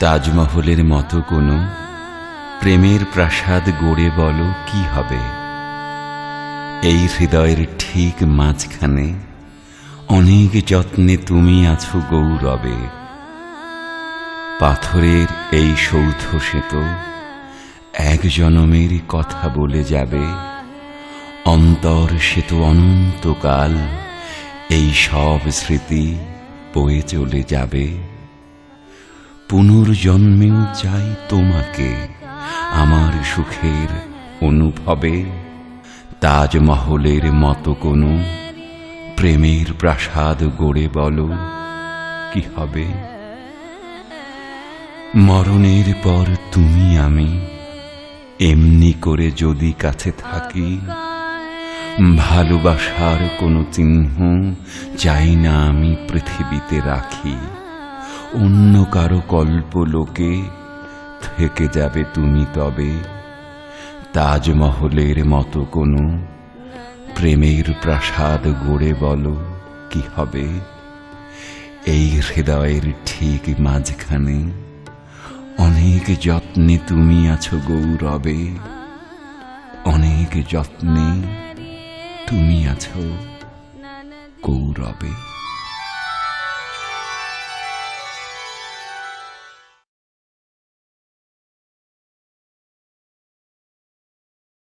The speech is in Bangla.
তাজমহলের মতো কোনো? প্রেমের প্রাসাদ গড়ে বলো, কি হবে? এই হৃদয়ের ঠিক মাঝখানে অনেক যত্নে তুমি আছো গৌরবে। পাথরের এই সৌধ সেত এক জনমের কথা বলে যাবে। অন্তর সেতু অনন্তকাল এই সব স্মৃতি বয়ে চলে যাবে। পুনর্জন্মেও চাই তোমাকে আমার সুখের অনুভবে। তাজমহলের মতো কোনো প্রেমের প্রাসাদ গড়ে বলো, কি হবে? মরণের পর তুমি আমি এমনি করে যদি কাছে থাকি, ভালোবাসার কোনো চিহ্ন চাই না আমি পৃথিবীতে রাখি। অন্য কারও কল্প লোকে থেকে যাবে তুমি তবে। তাজমহলের মতো কোনো প্রেমের প্রাসাদ গড়ে বলো কি হবে? এই হৃদয়ের ঠিক মাঝখানে অনেক যত্নে তুমি আছো গৌরবে। অনেক যত্নে তুমি আছো গৌরবে।